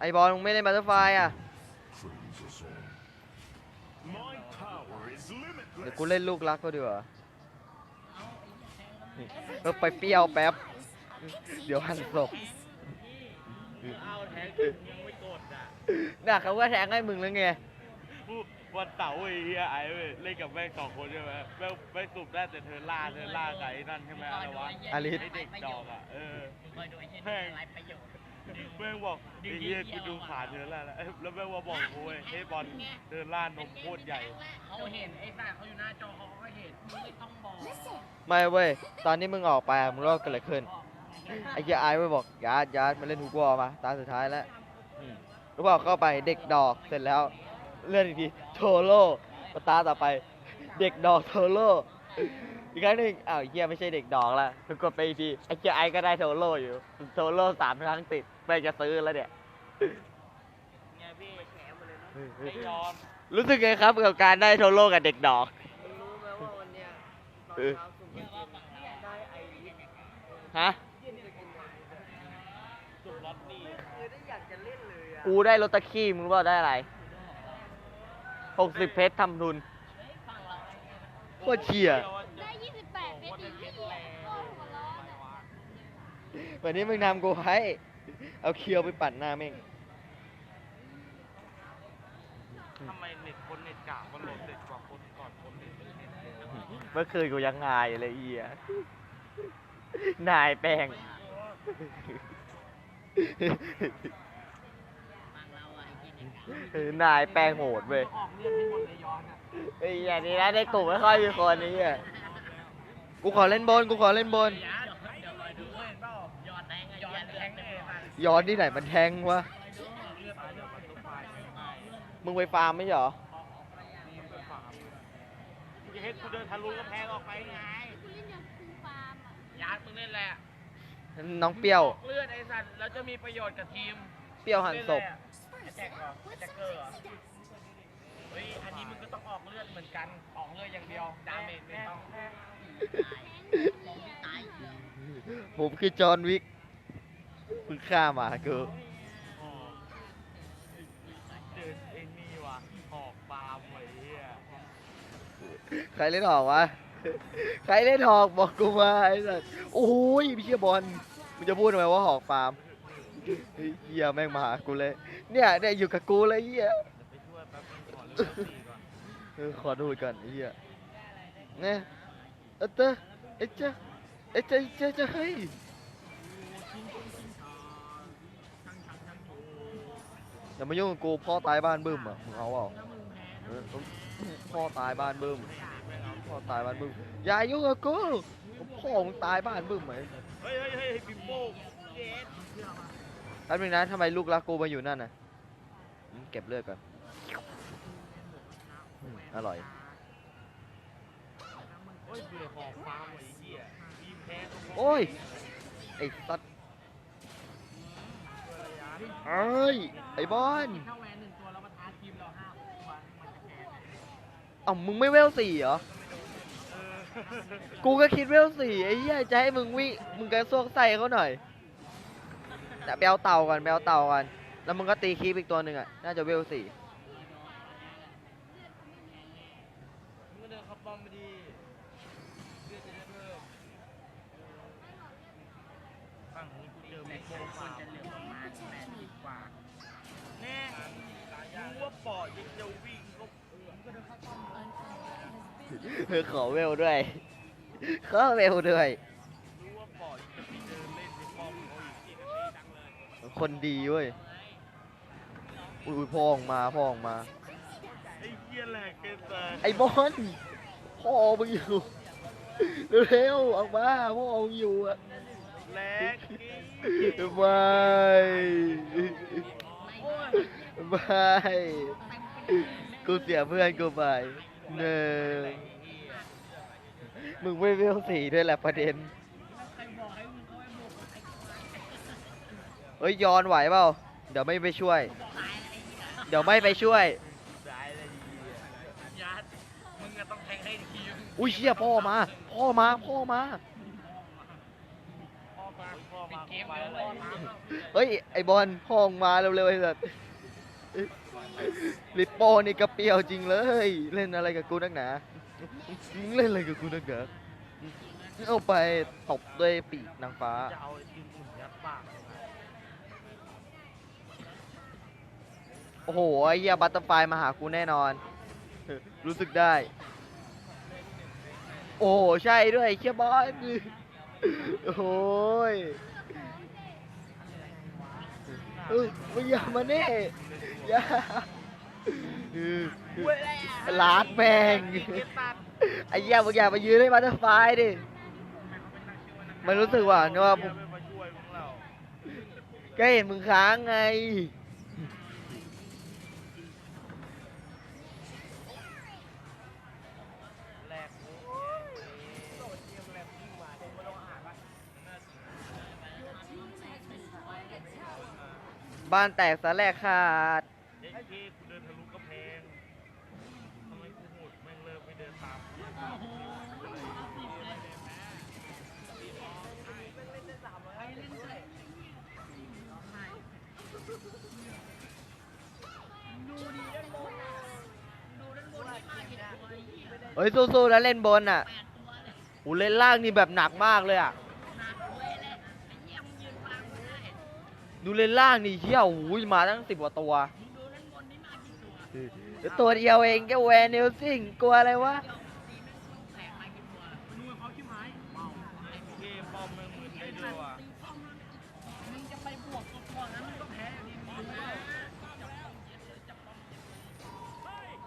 ไอบอลมึงไม่เล่นบัตเตอร์ไฟอะ My power is เดี๋ยว limitless. กูเล่นลูกรักก็ดีกว่าเออไปเปรี้ยวแป๊บ เดี๋ยวหันศพเอาแทงยังไม่กดอะน่ะเขาก็แทงให้มึงแล้วไงกูวันเสาร์ไอ้เฮียไอ้เว้ยเล่นกับแม่งสองคนใช่ไหมแม่งแม่งสูบได้แต่เธอล่าเธอล่ากับไอ้นั่นใช่ไหมอะไรวะอลิสไอ้เด็กดอกอะเออคอยดูไอ้เช่นแม่ง แม่งบอกไอ้เฮียกูดูขาเธอแล้วนะเอ้ยแล้วแม่งว่าบอกกูเว้ยเฮ้บอลเธอล่านมโคตรใหญ่ เขาเห็นไอ้สัตว์เขาอยู่หน้าจอเขาก็เห็นมึงไม่ต้องบอกไม่เว้ย ตอนนี้มึงออกไปอะมึงรู้ว่าเกิดอะไรขึ้น ไอ้เหี้ยไอ้ไปบอกยาดยาดมาเล่นฮุกวอลมา ตาสุดท้ายแล้วอืมรู้เปล่าเข้าไปเด็กดอกเสร็จแล้ว เลื่อนอีกทีโทโร่มาตาต่อไป เด็กดอกโทโร่อีกครั้งหนึ่งอ้าวไอ้เหี้ยไม่ใช่เด็กดอกละคือกดไปอีกทีไอ้เหี้ยไอ้ก็ได้โทโร่อยู่โทโร่สามครั้งติด ไม่จะซื้อแล้วเนี่ย เนี่ยพี่แฉหมดเลยนะไอ้ยอมรู้สึกไงครับกับการได้โทโร่กับเด็กดอก มึงรู้ไหมว่าวันเนี้ยตอนเออเช้าสุ่มกินได้ไอริสฮะสุดล็อตนี่คือได้อยากจะเล่นเลยอะกูได้รถตะขี้มึงรู้เปล่าได้อะไรหกสิบเพชรทำทุน โคตรเชี่ย ได้28เป็นดีที่โอ้หัวร้อนอะวันนี้มึงทำกูให้ เอาเคียวไปปั่นหน้าแม่งทำไมเน็ตคนเน็ตกากมันโหลดเด็กกว่าคนก่อนคนเน็ตเป็นเน็ตเร็วเมื่อคืนกูยังงายเลยเอียนายแป้งฟังเราอะไอ้กินเนี่ยเออนายแป้งโหดเว้ยออกเลือดให้หมดเลยย้อนอะไอ้เหี้ยนี่นะในกลุ่มไม่ค่อยมีคนนี่เหี้ยกูขอเล่นบนกูขอเล่นบนเดี๋ยว ยมันย้อนที่ไหนมันแทงวะเลือดเลือดมันต้องไปง่ายมึงไปฟาร์มไม่ใช่เหรอจะเห็นกูเดินทะลุกำแพงออกไปไงกูเล่นอย่างคูฟาร์มอะยาดมึงเล่นแหละน้องเปรี้ยวเลือดไอ้สัตว์แล้วจะมีประโยชน์กับทีมเปรี้ยวหันศพแจ็คเหรอแจ็คเกอร์เหรอเฮ้ยอันนี้มึงก็ต้องออกเลือดเหมือนกันออกเลือดอย่างเดียวดาเมจไม่ต้อง ผมคือจอห์นวิก มึงฆ่ามากูอ๋อเจอไอ้นี่ว่ะหอกปาล์มไอ้เหี้ยใครเล่นหอกวะ ใครเล่นหอกบอกกูมาไอ้สัสโอ้ยพี่เชียบอลมึงจะพูดทำไมว่าหอกฟาร์มเฮยเหียแม่งมาหากูเลย เนี่ยเนี่ยอยู่กับกูเลยเฮียเดี๋ยวไปช่วยแป๊บนึงขอเลือดสี่ก่อนเออขอดูก่อนไอ้เฮียเนี่ยเออเตอเอเจ้าเอเจ้าเจเจ้าเฮ้ย อย่ามายุ่งกับกูพ่อตายบ้านบึ้มอะมึงเอาเปล่าเออพ่อตายบ้านบึ้มพ่อตายบ้านบึ้มอย่ายุ่งกับกูพ่อมึงตายบ้านบึ้มไหมเฮ้ยเฮ้ยเฮ้ยปิมโป้เย็ดแป๊บนึงนะทำไมลูกรักกูมาอยู่นั่นน่ะอืมเก็บเลือดก่อนอืมอร่อยโอ้ยเบื่อหอกฟาร์มไอ้เหี้ยทีมแพ้ก็เพราะโอ้ยไอ้สัตว์ เอ้ย ไอ้บอลถ้าแวนหนึ่งตัวแล้วมาท้าทีมเราห้าตัวมันจะแพ้ไหมเอ้ามึงไม่เวลสี่เหรอเออกูก็คิดเวลสี่ไอ้เหี้ยจะให้มึงวิมึงกระซวกใส่เขาหน่อยแต่ไปเอาเต่ากันไปเอาเต่ากัน แล้วมึงก็ตีคีบอีกตัวหนึ่งอะ น่าจะเวลสี่มึงก็เดินเข้าป้อมไปดีเลือดจะได้เพิ่มฝั่งนี้กูเจอมิโป้ฟา ขอเวลด้วย ขอเวลด้วย รู้ว่าปอดจะไปเดินเล่นในป้อมเขาอีกทีกันดีจังเลยคนดีเว้ยอุ้ย อุ้ยพ่อออกมาพ่อออกมา ไอ้เหี้ยแหลกเกินไปไอ้บอลพ่อมึงอยู่ เร็วๆออกมาพ่อมึงอยู่อะแหลกกี้บายบายกูเสียเพื่อนกูไป เนอมึงไม่เวลสี่ด้วยแหละประเด็นเฮ้ยย้อนไหวเปล่าเดี๋ยวไม่ไปช่วย เดี๋ยวไม่ไปช่วยตายเลยไอ้เหี้ยยัดมึงก็ต้องแทงให้ทีมอุ้ยเชี่ยพ่อมา พ่อมาพ่อมาพ่อมาพ่ออปิมาดเกมไปเดี๋ยวอะไรรอน้ำเฮ้ยไอบอลห้องมาเร็วๆไอ้สัส ลิปโป้นี่กระเปียวจริงเลย เล่นอะไรกับกูนักหนามึงเล่นอะไรกับกูนักหนาเอาไปตบด้วยปีกนางฟ้า จะเอาไอติมอุ่นยัดปากเลยนะโอ้โหไอ้เหี้ยบัตเตอร์ไฟมาหากูแน่นอน รู้สึกได้ โอ้โหใช่ด้วยเชี่ยบอสโอ้ยเออมึงอย่ามาเน่ ย่าลาดแมงไอ้เหี้ยมึงอย่ามายืนให้บัตเตอร์ไฟดิ มันรู้สึกว่าเนี่ยว่าแก็เห็นมึงค้างไง บ้านแตกสาแลกขาดเด็กเก้กูเดินทะลุกระแพงทำไมกูโหดแม่งเลิกไปเดินตามกูเฮ้ยสู้ๆแล้วเล่นบนอะโอ้เล่นล่างนี่แบบหนักมากเลยอะ ดูเลนล่างนี่เชี่ยวโอ้ยมาตั้งสิบกว่าตัวตัวเดียวเองแกแวนเนลซิงกลัวอะไรวะเกมบอมมึงมึนได้ด้วยว่ะ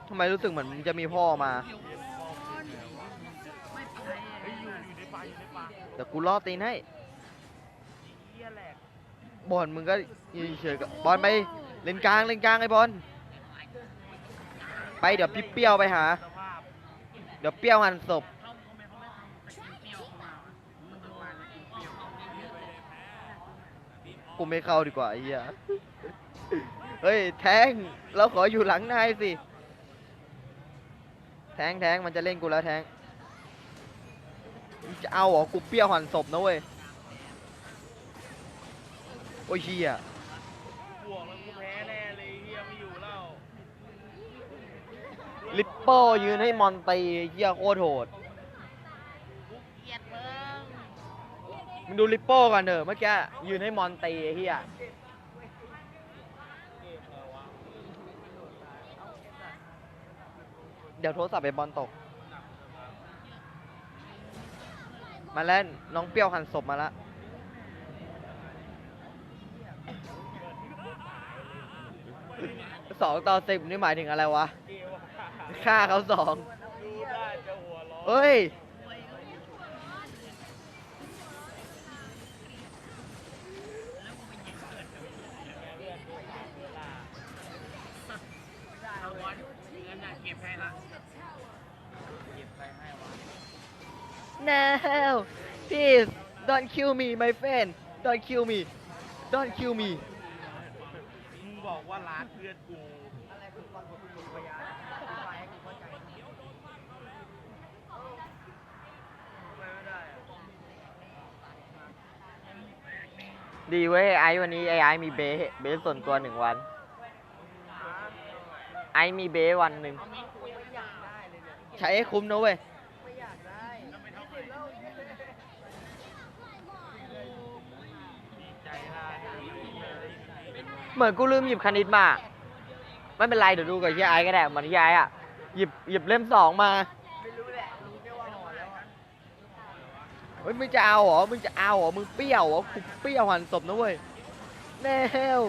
ทำไมรู้สึกเหมือนมึงจะมีพ่อมาเฮ้ยอยู่อยู่ในป่าอยู่ในป่าเดี๋ยวกูล่อตีนให้เฮียแหลก บอลมึงก็ยืนเฉยๆบอลไปเล่นกลางเล่นกลางไอ้บอลไปเดี๋ยวพี่เปี้ยวไปหา เดี๋ยวเปี้ยวหันศพกูไม่เข้าดีกว่าไอ้เหี้ยเฮ้ยแทงเราขออยู่หลังนายสิ แทงแทงมันจะเล่นกูแล้วแทงจะเอาเหรอกูเปี้ยวหันศพนะเว้ย อ้ยเฮียบวกแล้วกูแพ้แน่เลยเฮียไม่อยู่แล้วลิปโป้ยืนให้มอนตีเฮียโคตรโหดมึงดูลิปโป้ก่อนเถอะเมื่อกี้ยืนให้มอนตีไอ้เฮียเดี๋ยวโทรศัพท์ไปบอลตก มาแล้วน้องเปรี้ยวหันศพมาแล้ว สองต่อสิบนี่หมายถึงอะไรวะเกมว่าฆ่าเขาสองดูได้จะหัวเร้อนเฮ้ยเอาบอลเงินน่ะเก็บให้ละ No please don't kill me my friend don't kill me don't kill me มึ งบอกว่าร้านเพื่อนกูดีเว้ยไอซ์วันนี้ไอไอซ์มีเบสเบสส่วนตัวหนึ่งวัน ไอซ์มีเบสวันหนึ่งใช้ให้คุ้มนะเว้ย ดีใจได้เฮีย เหมือนกูลืมหยิบคณิตมา ไม่เป็นไรเดี๋ยวดูกับที่ไอซ์ก็ได้เหมือนที่ไอซ์อะ หยิบหยิบเล่มสองมาเฮ้ยมึงจะเอาเหรอ มึงจะเอาเหรอ มึงเปรี้ยวเหรอกูเปรี้ยวหันศพนะเว้ย แนว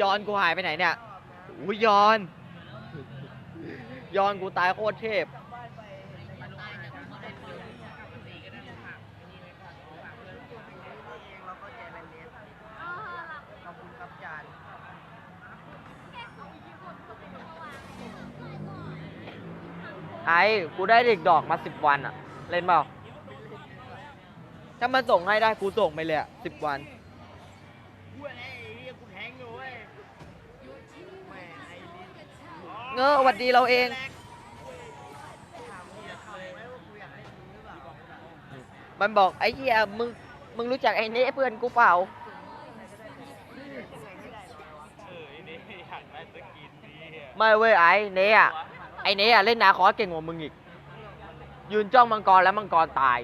ย้อนกูหายไปไหนเนี่ยอุ้ยย้อน ย้อนกูตายโคตรเทพ ไอ้กูได้เด็กดอกมาสิบวันอะเล่นเปล่า ถ้ามันส่งให้ได้กูส่งไปเลยอะสิบวันเว้ยไอ้เฮียกูแทงอยู่เว้ยแม่ไอ้ลิสเงอหวัดดีเราเองมันบอกไอ้เหี้ยมึงมึงรู้จักไอ้เน่เพื่อนกูเปล่าเออไอ้นี่อยากได้สกินนี้อะไม่เว้ยไอ้เน่อะ ไอเน่อะเล่นนาคอสเก่งกว่ามึงอีก ยืนจ้องมังกรแล้วมังกรตาย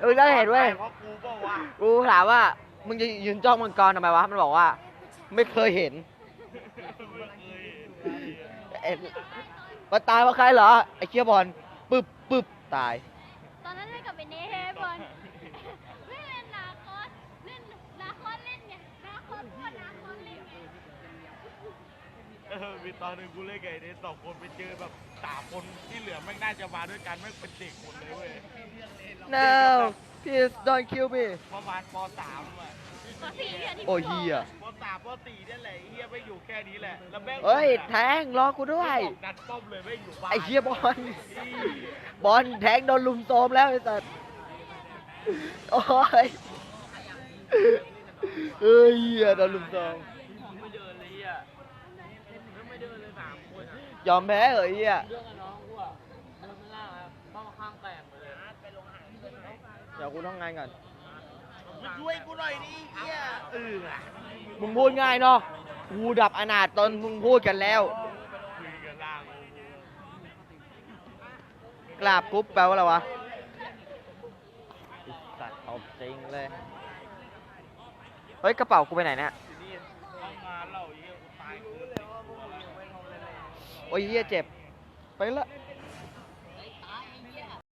เออแล้วเห็นเว้ยเพราะกูบอกว่ากูถามว่า มึงจะยืนจ้องมังกรทำไมวะ มันบอกว่า ไม่เคยเห็นม่เคยเห็นเอ็ดมาตายเพราะใครเหรอ ไอ้เคียบอลปึ๊บปึ๊บตาย ตอนนั้นเล่นกับไอ้เนเฮบอลไม่เล่นนาคอสเล่นนาคอสเล่นไงนาคอสพูดนาคอสเล่นไง เออ มีตอนหนึงกูเล่นกับไอ้นี่สองคนไปเจอแบบสามคนที่เหลือแม่งน่าจะมาด้วยกันแม่งเป็นเด็กหมดเลยเว้ย no please don't kill me ประมาณปสามอะตอนสี่เนี่ยที่โอ้เฮียปสามปสี่เนี่ยแหละไอ้เฮียไม่อยู่แค่นี้แหละแล้วแม่งเฮ้ยแทงรอกูด้วยบอกดันป้อมเลยไม่อยู่บ้านไอ้เฮียบอลบอลแทงโดนลุมโซมแล้วไอ้สัสโอ้ยเฮ้ยเหี้ยโดนลุมโซม ไม่เดินเลยอะไม่เดินเลยสามคนอะ ยอมแพ้เหรอไอ้เฮียเรื่องกับน้องกูอะเดินไม่ล่างครับต้องข้างแตกไปเลยไปลงอาหารเดี๋ยวกูต้องงานก่อนมาช่วยกูหน่อยดิเฮียเอออะมึงพูดง่ายเนาะกูดับอนาถตอนมึงพูดกันแล้วคุยกันล่างกราบกรุ๊ปแปลว่าอะไรวะไอ้สัตว์เอาจริงเลย เฮ้ย กระเป๋ากูไปไหนเนี่ย ทีนี้ทำงานเราไอ้เฮียกูตายคืน โอ้ยเฮียเจ็บ ไปละ